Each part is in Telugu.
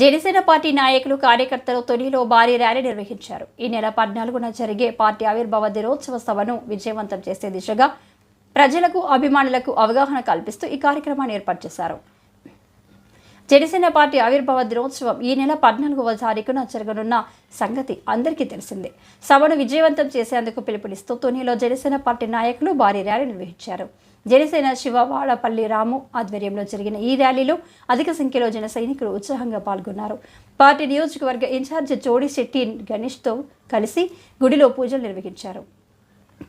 జనసేన పార్టీ నాయకులు కార్యకర్తలు తొలిలో భారీ ర్యాలీ నిర్వహించారు. ఈ నెల పద్నాలుగున జరిగే పార్టీ ఆవిర్భావ దినోత్సవ సభను విజయవంతం చేసే దిశగా ప్రజలకు అభిమానులకు అవగాహన కల్పిస్తూ ఈ కార్యక్రమాన్ని ఏర్పాటు చేశారు. జనసేన పార్టీ ఆవిర్భావ దినోత్సవం ఈ నెల పద్నాలుగవ తారీఖున జరగనున్న సంగతి అందరికీ తెలిసిందే. సభను విజయవంతం చేసేందుకు పిలుపునిస్తూ తొనిలో జనసేన పార్టీ నాయకులు భారీ ర్యాలీ నిర్వహించారు. జనసేన శివ వాడపల్లి రాము ఆధ్వర్యంలో జరిగిన ఈ ర్యాలీలో అధిక సంఖ్యలో జన సైనికులు ఉత్సాహంగా పాల్గొన్నారు. పార్టీ నియోజకవర్గ ఇన్ఛార్జ్ జోడిశెట్టి గణేష్తో కలిసి గుడిలో పూజలు నిర్వహించారు.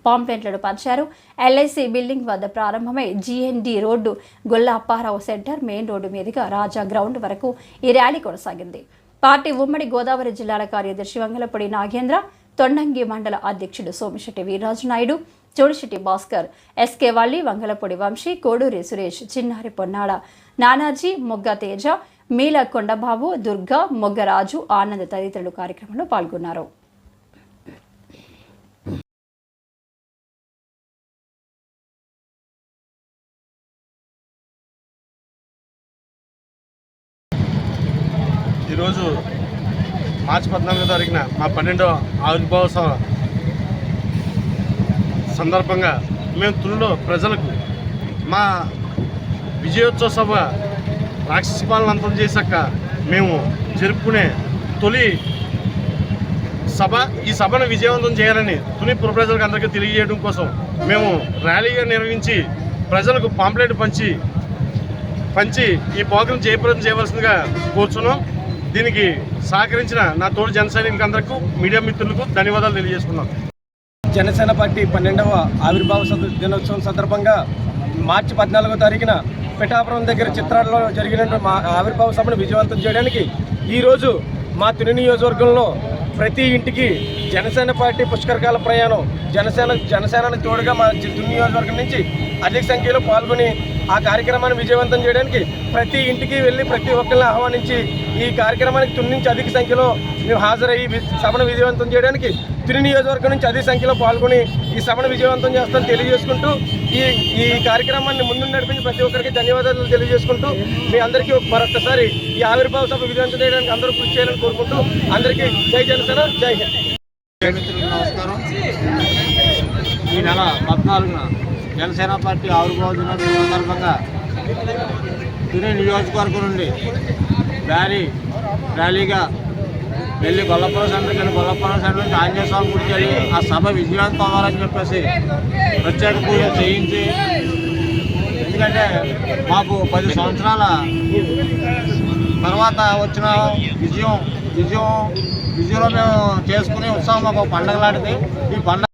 పాంప్లెట్లను పంచారు. ఎల్ఐసి బిల్డింగ్ వద్ద ప్రారంభమై GND road Golla Apparao centre main road మీదుగా రాజా గ్రౌండ్ వరకు ఈ ర్యాలీ కొనసాగింది. పార్టీ ఉమ్మడి గోదావరి జిల్లాల కార్యదర్శి వంగలపూడి నాగేంద్ర తొండంగి మండల అధ్యక్షుడు సోమిశెట్టి వీర్రాజు నాయుడు చోడిశెట్టి భాస్కర్ ఎస్కే వాళ్ళి వంగలపూడి వంశీ కోడూరి సురేష్ చిన్నారి పొన్నాడ నానాజీ మొగ్గ తేజ మీల కొండబాబు దుర్గా మొగ్గరాజు ఆనంద్ తదితరులు కార్యక్రమంలో పాల్గొన్నారు. ఈరోజు మార్చి పద్నాలుగో తారీఖున మా పన్నెండో ఆవిర్భావ సభ సందర్భంగా మేము తునిలో ప్రజలకు మా విజయోత్సవ సభ రాక్షస పాలన అంతం చేశాక మేము జరుపుకునే తొలి సభ ఈ సభను విజయవంతం చేయాలని తుని పుర ప్రజలకు అందరికీ తెలియజేయడం కోసం మేము ర్యాలీగా నిర్వహించి ప్రజలకు పాంప్లెట్ పంచి పంచి ఈ ప్రోగ్రాం జయప్రదం చేయవలసిందిగా కోరుచున్నాం. దీనికి సహకరించిన నా తోటి జన సైనికులందరికీ మీడియా మిత్రులకు ధన్యవాదాలు తెలియజేసుకున్నాం. జనసేన పార్టీ పన్నెండవ ఆవిర్భావ దినోత్సవం సందర్భంగా మార్చి పద్నాలుగో తారీఖున పిఠాపురం దగ్గర చిత్రాల్లో జరిగిన మా ఆవిర్భావ సభను విజయవంతం చేయడానికి ఈరోజు మా తుని నియోజకవర్గంలో ప్రతి ఇంటికి జనసేన పార్టీ పుష్కరకాల ప్రయాణం. జనసేన జనసేనకు తోడుగా మా జి- నియోజకవర్గం నుంచి అధిక సంఖ్యలో పాల్గొని ఆ కార్యక్రమాన్ని విజయవంతం చేయడానికి ప్రతి ఇంటికి వెళ్ళి ప్రతి ఒక్కరిని ఆహ్వానించి ఈ కార్యక్రమానికి తుని నుంచి అధిక సంఖ్యలో మేము హాజరయ్యి వి- సభను విజయవంతం చేయడానికి తుని నియోజకవర్గం నుంచి అధిక సంఖ్యలో పాల్గొని ఈ సభను విజయవంతం చేస్తామని తెలియజేసుకుంటూ ఈ ఈ కార్యక్రమాన్ని ముందు నడిపించి ప్రతి ఒక్కరికి ధన్యవాదాలు తెలియజేసుకుంటూ మీ అందరికీ మరొకసారి ఈ ఆవిర్భావ సభ విజయవంతం చేయడానికి అందరూ కృషి చేయాలని కోరుకుంటూ అందరికీ జై జనసేన జై హింద్. మిత్రులకు నమస్కారం. ఈ నెల పద్నాలుగున జనసేన పార్టీ ఆవిర్భావ దినోత్సవం సందర్భంగా తిరు నియోజకవర్గం నుండి ర్యాలీ ర్యాలీగా వెళ్ళి గొల్లపురం సెంటర్కి వెళ్ళి గొల్లపురం సెంటర్ నుంచి ఆంజనేయ స్వామి గుడికి వెళ్ళి ఆ సభ విజయవంతం అవ్వాలని చెప్పేసి ప్రత్యేక పూజ చేయించి ఎందుకంటే మాకు పది సంవత్సరాల తర్వాత వచ్చిన విజయం విజయం విజయంలో మేము చేసుకునే ఉత్సాహం మాకు ఒక పండగ లాంటిది. ఈ పండగ